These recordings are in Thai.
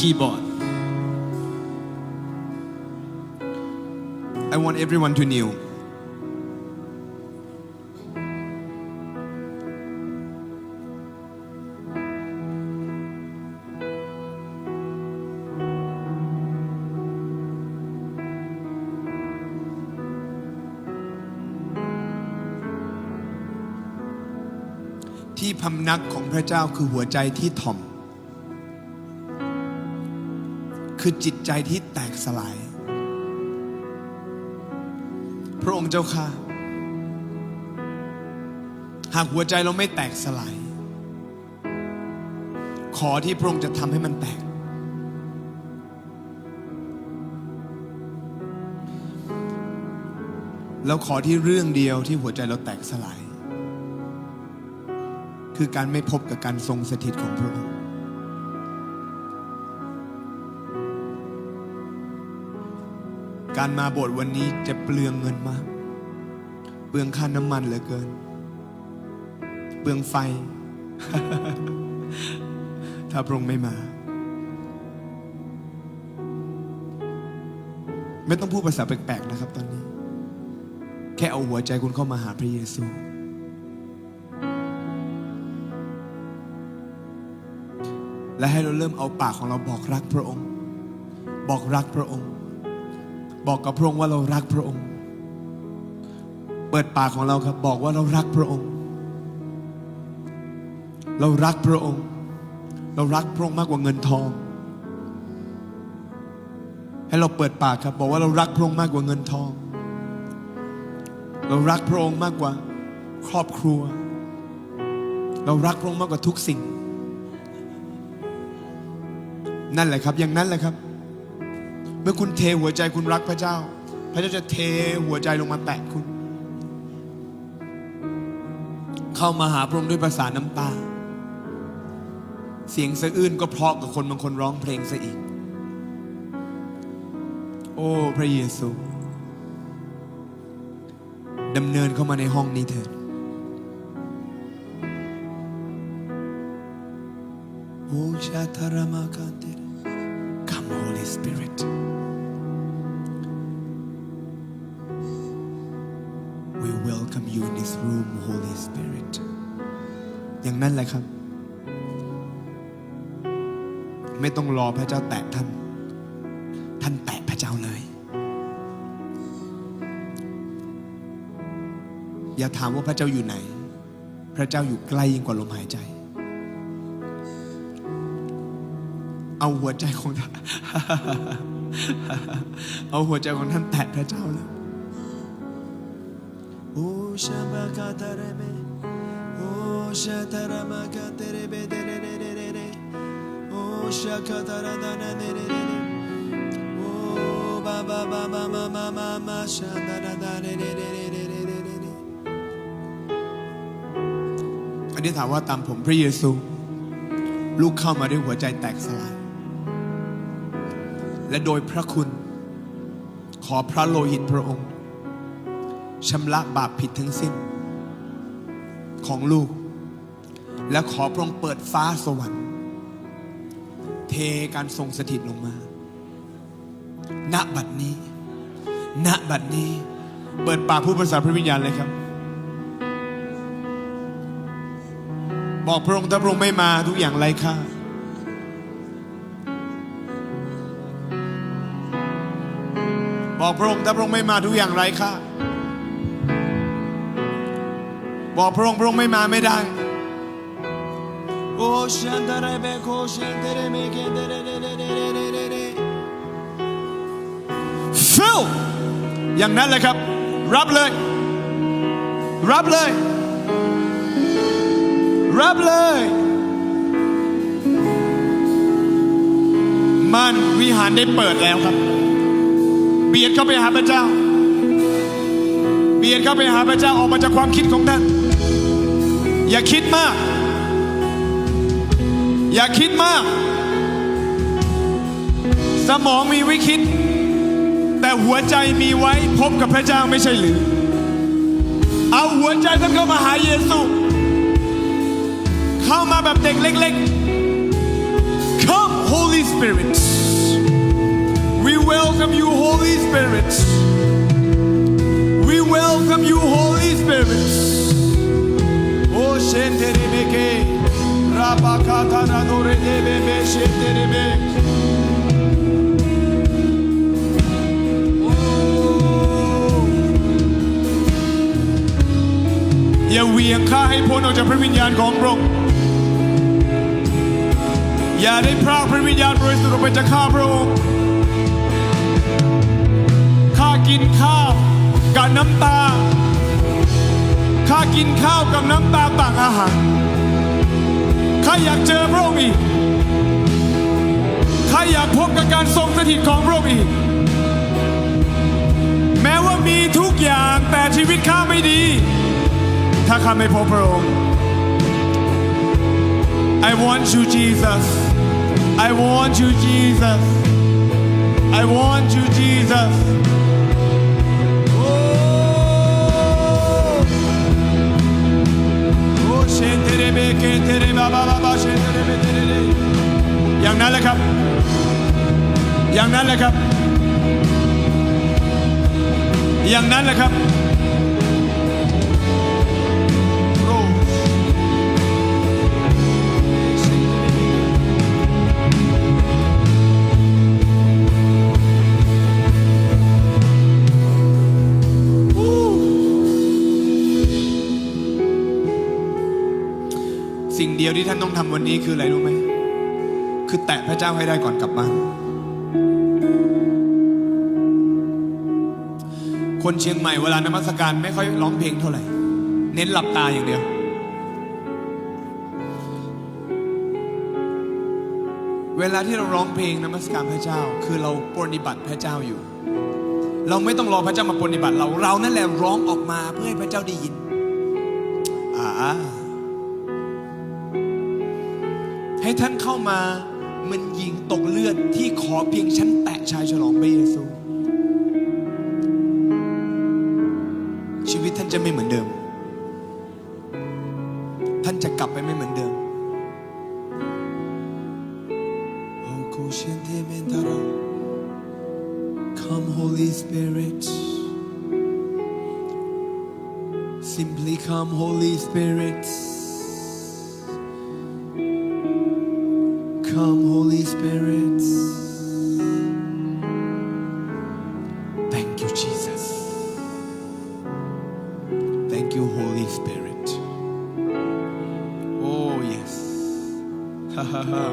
only keyboard I want everyone to kneel ที่พำนักของพระเจ้าคือหัวใจที่ถ่อม คือจิตใจที่แตกสลาย พระองค์เจ้าค่ะ หากหัวใจเราไม่แตกสลาย ขอที่พระองค์จะทำให้มันแตก แล้วขอที่เรื่องเดียวที่หัวใจเราแตกสลาย คือการไม่พบกับการทรงสถิตของพระองค์ การมาโบสถ์วันนี้จะเปลืองเงินมาก เปลืองค่าน้ำมันเหลือเกิน เปลืองไฟ ถ้าพระองค์ไม่มา ไม่ต้องพูดภาษาแปลกๆนะครับตอนนี้ แค่เอาหัวใจคุณเข้ามาหาพระเยซูและให้เราเริ่มเอาปากของเราบอกรักพระองค์ บอกรักพระองค์ บอกกับพระองค์ว่าเรารักพระองค์ เปิดปากของเราครับบอกว่าเรารักพระองค์ เรารักพระองค์ เรารักพระองค์มากกว่าเงินทอง ให้เราเปิดปากครับ บอกว่าเรารักพระองค์มากกว่าเงินทอง เรารักพระองค์มากกว่าครอบครัว เรารักพระองค์มากกว่าทุกสิ่ง นั่นแหละครับอย่างนั้นแหละครับ เมื่อคุณเทหัวใจคุณรักพระเจ้า พระเจ้าจะเทหัวใจลงมาแตะคุณ เข้ามาหาพระองค์ด้วยภาษาน้ำตา เสียงสะอื้นก็เพราะกับคนบางคนร้องเพลงซะอีก โอ้พระเยซูดำเนินเข้ามาในห้องนี้เถิดโอชาทารมาคันเต Spirit We welcome you in this room Holy Spirit อย่างนั้นแหละครับ ไม่ต้องรอพระเจ้าแตะท่าน ท่านแตะพระเจ้าเลย อย่าถามว่าพระเจ้าอยู่ไหน พระเจ้าอยู่ใกล้ยิ่งกว่าลมหายใจ เอาหัวใจของท่านเอาหัวใจของท่านแตะพระเจ้าเลยโอชาบากาตาเรเบโอชาตารามากาเตเรเบเดเรเรเรเรเรโอชาคาตาราดานาเนเรเรเรโอบาบาบาบามามามามาชาดาดาดาเรเรเรเรเรเรเรเรเรอันนี้ถามว่าตามผมพระเยซู ลูกเข้ามาด้วยหัวใจแตกสลาย และโดยพระคุณ ขอพระโลหิตพระองค์ชำระบาปผิดทั้งสิ้น ของลูก และขอพระองค์เปิดฟ้าสวรรค์ เทการทรงสถิตลงมา ณ บัดนี้ ณ บัดนี้ เปิดปากผู้ภาษาพระวิญญาณเลยครับ บอกพระองค์ถ้าพระองค์ไม่มาทุกอย่างไร้ค่า บอกพระองค์ถ้าพระองค์ไม่มาทุกอย่างไร้ค่าบอกพระองค์พระองค์ไม่มาไม่ได้โอชังดาเรเบโคชันเดเรเมเกเดเรเดเรเดเรเดเรเดฟิลอย่างนั้นเลยครับ รับเลย รับเลย รับเลย มันวิหารได้เปิดแล้วครับ เบียดเข้าไปหาพระเจ้า เบียดเข้าไปหาพระเจ้าออกมาจากความคิดของท่าน อย่าคิดมาก อย่าคิดมาก สมองมีไว้คิด แต่หัวใจมีไว้พบกับพระเจ้าไม่ใช่หรือ เอาหัวใจท่านเข้ามาหาเยซู เข้ามาแบบเด็กเล็กๆ Come Holy Spirit welcome you Holy Spirit We welcome you Holy Spirit Oh shenterebeke Rabakata nadoredebebe shenterebe Oh อย่าเหวียงข้าให้พ้นออกจากพระวิญญาณของพระองค์อย่าได้พรากพระวิญญาณบริสุทธิ์ออกไปจากข้าพระองค์ข้า กินข้าวกับน้ำตา ข้ากินข้าวกับน้ำตาต่างอาหาร ข้าอยากเจอพระองค์อีก ข้าอยากพบกับการทรงสถิตของพระองค์อีก แม้ว่ามีทุกอย่างแต่ชีวิตข้าไม่ดี ถ้าข้าไม่พบพระองค์ I want you Jesus I want you Jesus I want you Jesus เรเบเกเทเรบ เดียวที่ท่านต้องทำวันนี้คืออะไรรู้ไหม คือแตะพระเจ้าให้ได้ก่อนกลับบ้าน คนเชียงใหม่เวลานมัสการไม่ค่อยร้องเพลงเท่าไหร่ เน้นหลับตาอย่างเดียว เวลาที่เราร้องเพลงนมัสการพระเจ้า คือเราปรนนิบัติพระเจ้าอยู่ เราไม่ต้องรอพระเจ้ามาปรนนิบัติเราเรานั่นแหละร้องออกมาเพื่อให้พระเจ้าได้ยินอ่า ให้ท่านเข้ามาเหมันยิงตกเลือดที่ขอเพียงฉันแตะชายฉลองพระเยซู ชีวิตท่านจะไม่เหมือนเดิม ท่านจะกลับไปไม่เหมือนเดิม Oh, Koshentementara. Come, Holy Spirit. Simply come, Holy Spirit. Ha ha ha.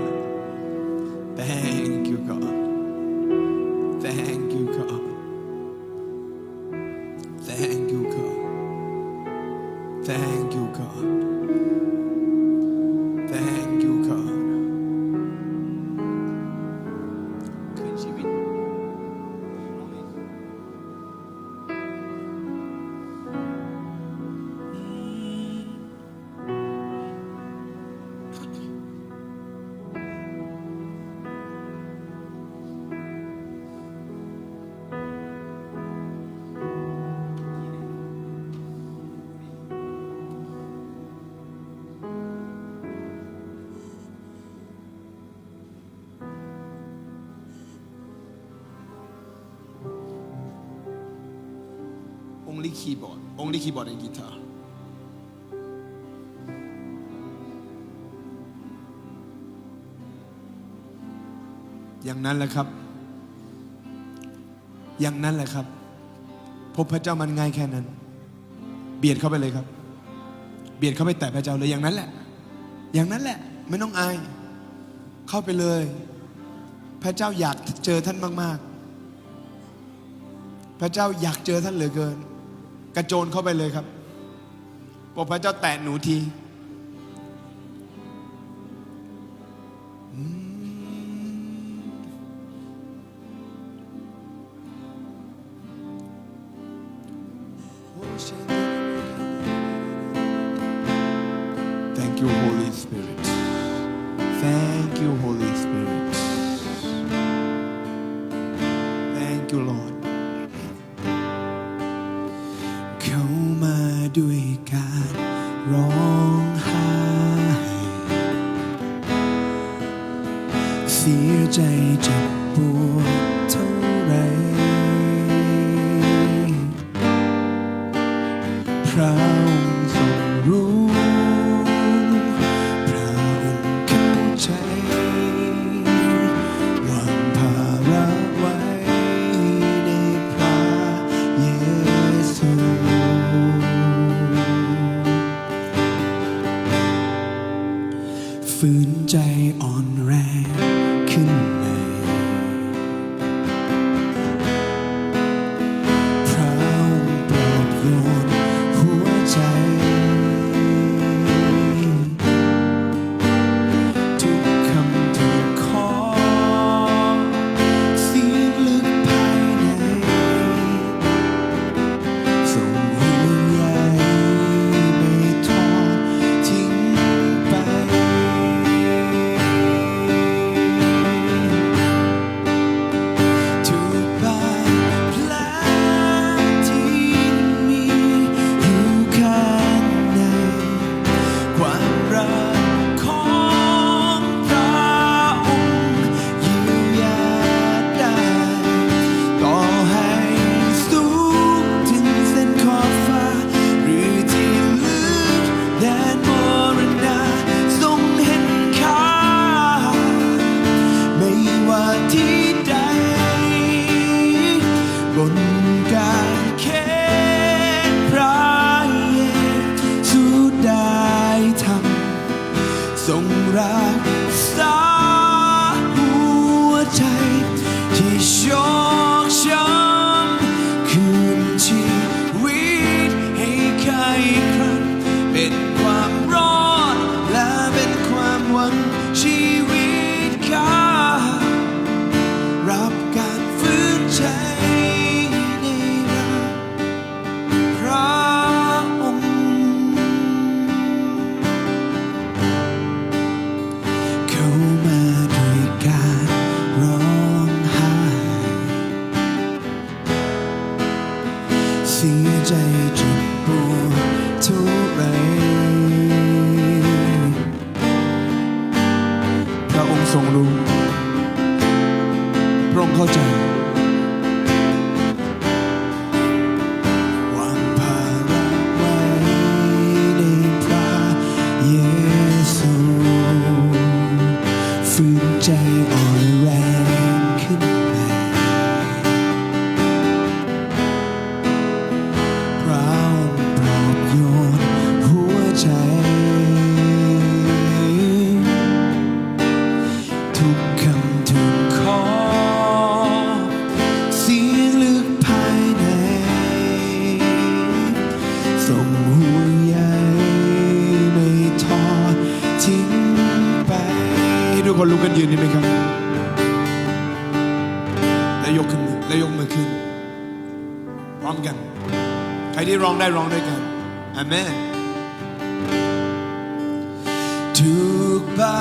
Thank you, God. Thank you, God. Only keyboard only keyboard and guitar อย่างนั้นแหละครับ อย่างนั้นแหละครับ พบพระเจ้ามันง่ายแค่นั้น เบียดเข้าไปเลยครับ เบียดเข้าไปแตะพระเจ้าเลยอย่างนั้นแหละ อย่างนั้นแหละ ไม่ต้องอาย เข้าไปเลย พระเจ้าอยากเจอท่านมาก ๆ พระเจ้าอยากเจอท่านเหลือเกิน กระโจนเข้าไปเลยครับบอกพระเจ้าแตะหนูที Thank you, Holy Spirit. Thank you, Holy ใจจ็บปวดเท่าไรระองค์ทรงรู้ พระองค์เข้าใจ ลุกกันยืนได้ไหมครับ และยกขึ้นและยกมือขึ้น พร้อมกัน ใครที่ร้องได้ร้องด้วยกันอเมนทุกบา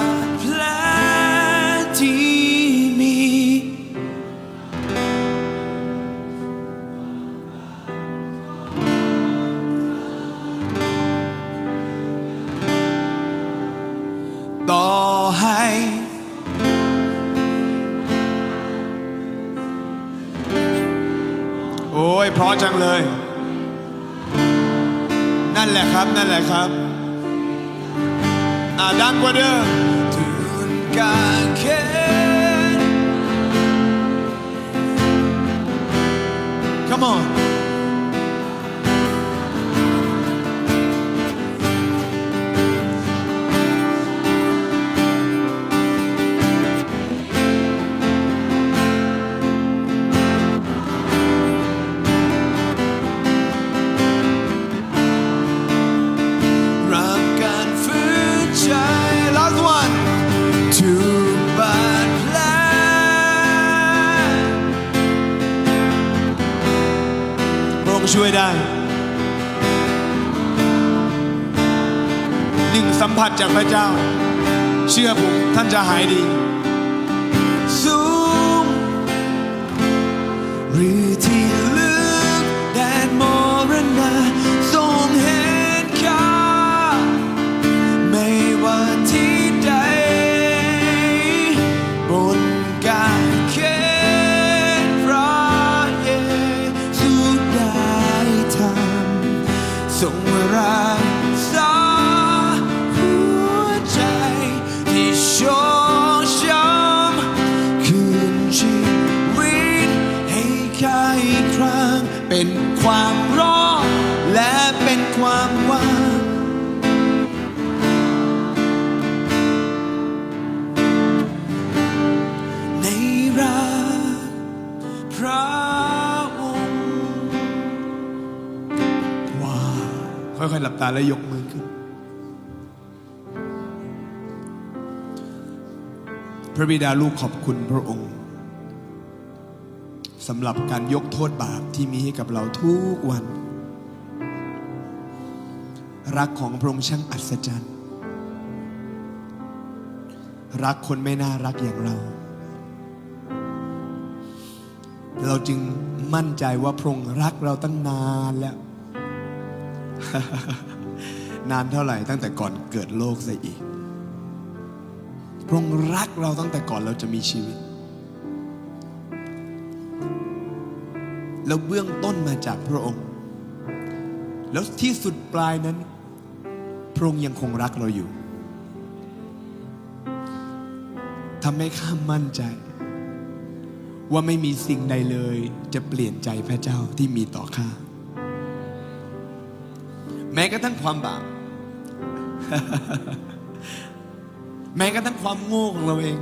หน่อยครับ อ่าดังกว่าเดิมากพระเจ้า เชื่อผมท่านจะหายดี ตาและยกมือขึ้น พระบิดาลูกขอบคุณพระองค์สำหรับการยกโทษบาปที่มีให้กับเราทุกวัน รักของพระองค์ช่างอัศจรรย์ รักคนไม่น่ารักอย่างเรา เราจึงมั่นใจว่าพระองค์รักเราตั้งนานแล้ว นานเท่าไหร่ตั้งแต่ก่อนเกิดโลกซะอีก พระองค์รักเราตั้งแต่ก่อนเราจะมีชีวิต แล้วเบื้องต้นมาจากพระองค์ แล้วที่สุดปลายนั้น พระองค์ยังคงรักเราอยู่ทำให้ข้ามั่นใจ ว่าไม่มีสิ่งใดเลยจะเปลี่ยนใจพระเจ้าที่มีต่อข้า แม้กระทั่งความบาปแม้กระทั่งความโง่ของเราเอง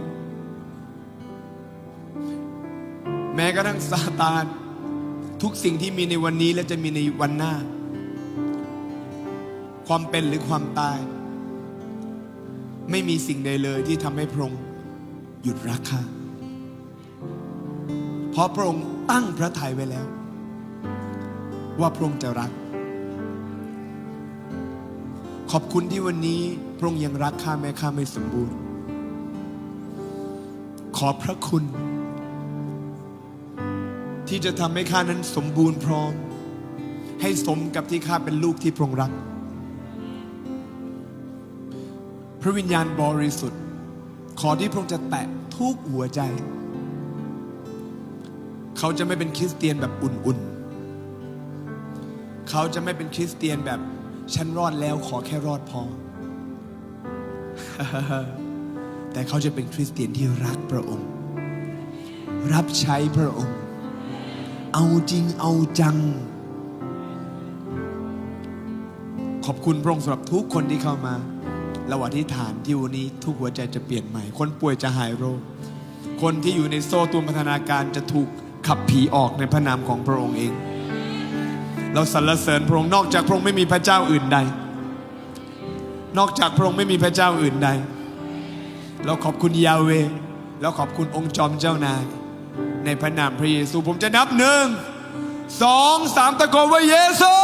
แม้กระทั่งซาตานทุกสิ่งที่มีในวันนี้และจะมีในวันหน้า ความเป็นหรือความตาย ไม่มีสิ่งใดเลยที่ทำให้พระองค์หยุดรักข้าเพราะพระองค์ตั้งพระทัยไว้แล้ว ว่าพระองค์จะรัก ขอบคุณที่วันนี้พระองค์ยังรักข้าแม้ข้าไม่สมบูรณ์ ขอบพระคุณ ที่จะทำให้ข้านั้นสมบูรณ์พร้อม ให้สมกับที่ข้าเป็นลูกที่พระองค์รัก พระวิญญาณบริสุทธิ์ ขอที่พระองค์จะแตะทุกหัวใจ เขาจะไม่เป็นคริสเตียนแบบอุ่นๆ เขาจะไม่เป็นคริสเตียนแบบ ฉันรอดแล้วขอแค่รอดพอ แต่เขาจะเป็นคริสเตียนที่รักพระองค์ รับใช้พระองค์ เอาจริงเอาจัง ขอบคุณพระองค์สำหรับทุกคนที่เข้ามาเราอธิษฐานที่วันนี้ทุกหัวใจจะเปลี่ยนใหม่ คนป่วยจะหายโรค คนที่อยู่ในโซ่ตัวพัฒนาการจะถูกขับผีออกในพระนามของพระองค์เอง เราสรรเสริญพระองค์นอกจากพระองค์ไม่มีพระเจ้าอื่นใด นอกจากพระองค์ไม่มีพระเจ้าอื่นใด เราขอบคุณยาเวเราขอบคุณองค์จอมเจ้านาย ในพระนามพระเยซูผมจะนับหนึ่งสองสามตะโกนว่าเยซู